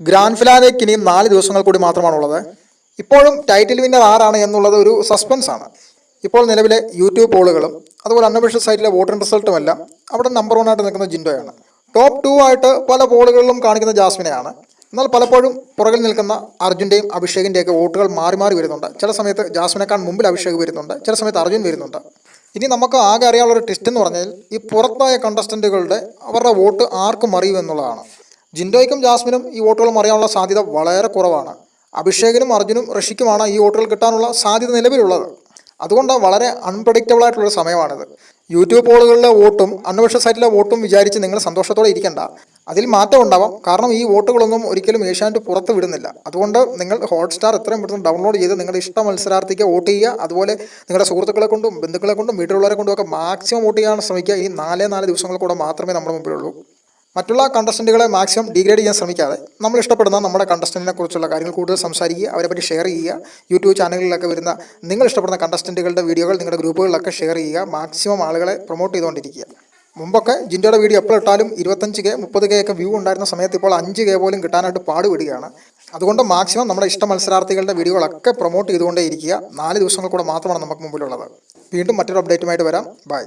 Grand ഫിനാലേക്ക് ഇനിയും നാല് ദിവസങ്ങൾ കൂടി മാത്രമാണുള്ളത്. ഇപ്പോഴും ടൈറ്റിൽ വിന്നർ ആരാണ് എന്നുള്ളത് ഒരു സസ്പെൻസ് ആണ്. ഇപ്പോൾ നിലവിലെ യൂട്യൂബ് പോളുകളും അതുപോലെ അൺഒഫീഷ്യൽ സൈറ്റിലെ വോട്ടിംഗ് റിസൾട്ടും എല്ലാം അവിടെ നമ്പർ വൺ ആയിട്ട് നിൽക്കുന്ന ജിൻഡോയാണ്. ടോപ്പ് ടു ആയിട്ട് പല പോളുകളിലും കാണിക്കുന്ന ജാസ്മിനെയാണ്. എന്നാൽ പലപ്പോഴും പുറകിൽ നിൽക്കുന്ന അർജുന്റെയും അഭിഷേകിന്റെയൊക്കെ വോട്ടുകൾ മാറി മാറി വരുന്നുണ്ട്. ചില സമയത്ത് ജാസ്മിനേക്കാൾ മുമ്പിൽ അഭിഷേക് വരുന്നുണ്ട്. ചില സമയത്ത് അർജുൻ വരുന്നുണ്ട്. ഇനി നമുക്ക് ആകെ അറിയാനുള്ള ഒരു ട്വിസ്റ്റ് എന്ന് പറഞ്ഞാൽ ഈ പുറത്തായ കണ്ടസ്റ്റന്റുകളുടെ അവരുടെ വോട്ട് ആർക്കും അറിയും എന്നുള്ളതാണ്. ജിൻഡോയ്ക്കും ജാസ്മിനും ഈ വോട്ടുകൾ മറിയാനുള്ള സാധ്യത വളരെ കുറവാണ്. അഭിഷേകിനും അർജുനും ഋഷിക്കുമാണ് ഈ വോട്ടുകൾ കിട്ടാനുള്ള സാധ്യത നിലവിലുള്ളത്. അതുകൊണ്ട് വളരെ അൺപ്രഡിക്റ്റബിൾ ആയിട്ടുള്ള സമയമാണിത്. യൂട്യൂബ് പോളുകളിലെ വോട്ടും അന്വേഷണ സൈറ്റിലെ വോട്ടും വിചാരിച്ച് നിങ്ങൾ സന്തോഷത്തോടെ ഇരിക്കേണ്ട. അതിൽ മാറ്റം ഉണ്ടാവാം. കാരണം ഈ വോട്ടുകളൊന്നും ഒരിക്കലും ഏഷ്യാനെറ്റ് പുറത്ത് വിടുന്നില്ല. അതുകൊണ്ട് നിങ്ങൾ ഹോട്ട്സ്റ്റാർ എത്രയും പെട്ടെന്ന് ഡൗൺലോഡ് ചെയ്ത് നിങ്ങളുടെ ഇഷ്ട മത്സരാർത്ഥിക്ക് വോട്ട് ചെയ്യുക. അതുപോലെ നിങ്ങളുടെ സുഹൃത്തുക്കളെ കൊണ്ടും ബന്ധുക്കളെ കൊണ്ടും വീട്ടിലുള്ളവരെ കൊണ്ടും ഒക്കെ മാക്സിമം വോട്ട് ചെയ്യാൻ ശ്രമിക്കുക. ഈ നാലേ നാല് ദിവസങ്ങൾ കൂടെ മാത്രമേ നമ്മുടെ മുമ്പിലുള്ളൂ. മറ്റുള്ള കണ്ടസ്റ്റന്റുകളെ മാക്സിമം ഡിഗ്രേഡ് ചെയ്യാൻ ശ്രമിക്കാതെ നമ്മൾ ഇഷ്ടപ്പെടുന്ന നമ്മുടെ കണ്ടസ്റ്റന്റിനെ കുറിച്ചുള്ള കാര്യങ്ങൾ കൂടുതൽ സംസാരിക്കുക അവരെ പറ്റി ഷെയർ ചെയ്യുക യൂട്യൂബ് ചാനലുകളിലൊക്കെ വരുന്ന നിങ്ങൾ ഇഷ്ടപ്പെടുന്ന കണ്ടസ്റ്റന്റുകളുടെ വീഡിയോകൾ നിങ്ങളുടെ ഗ്രൂപ്പുകളിലൊക്കെ ഷെയർ ചെയ്യുക മാക്സിമം ആളുകളെ പ്രൊമോട്ട് ചെയ്തുകൊണ്ടിരിക്കുക. മുമ്പൊക്കെ ജിൻഡോയുടെ വീഡിയോ എപ്പോൾ ഇട്ടാലും ഇരുപത്തഞ്ച് കെ മുപ്പത് കെ ഒക്കെ വ്യൂ ഉണ്ടായിരുന്ന സമയത്ത് ഇപ്പോൾ അഞ്ച് കെ പോലും കിട്ടാനായിട്ട് പാടുപെടുകയാണ്. അതുകൊണ്ട് മാക്സിമം നമ്മുടെ ഇഷ്ട മത്സരാർത്ഥികളുടെ വീഡിയോകളൊക്കെ പ്രൊമോട്ട് ചെയ്തുകൊണ്ടേ ഇരിക്കുക നാല് ദിവസങ്ങൾ കൂടെ മാത്രമാണ് നമുക്ക് മുമ്പിലുള്ളത്. വീണ്ടും മറ്റൊരു അപ്ഡേറ്റുമായിട്ട് വരാം. ബൈ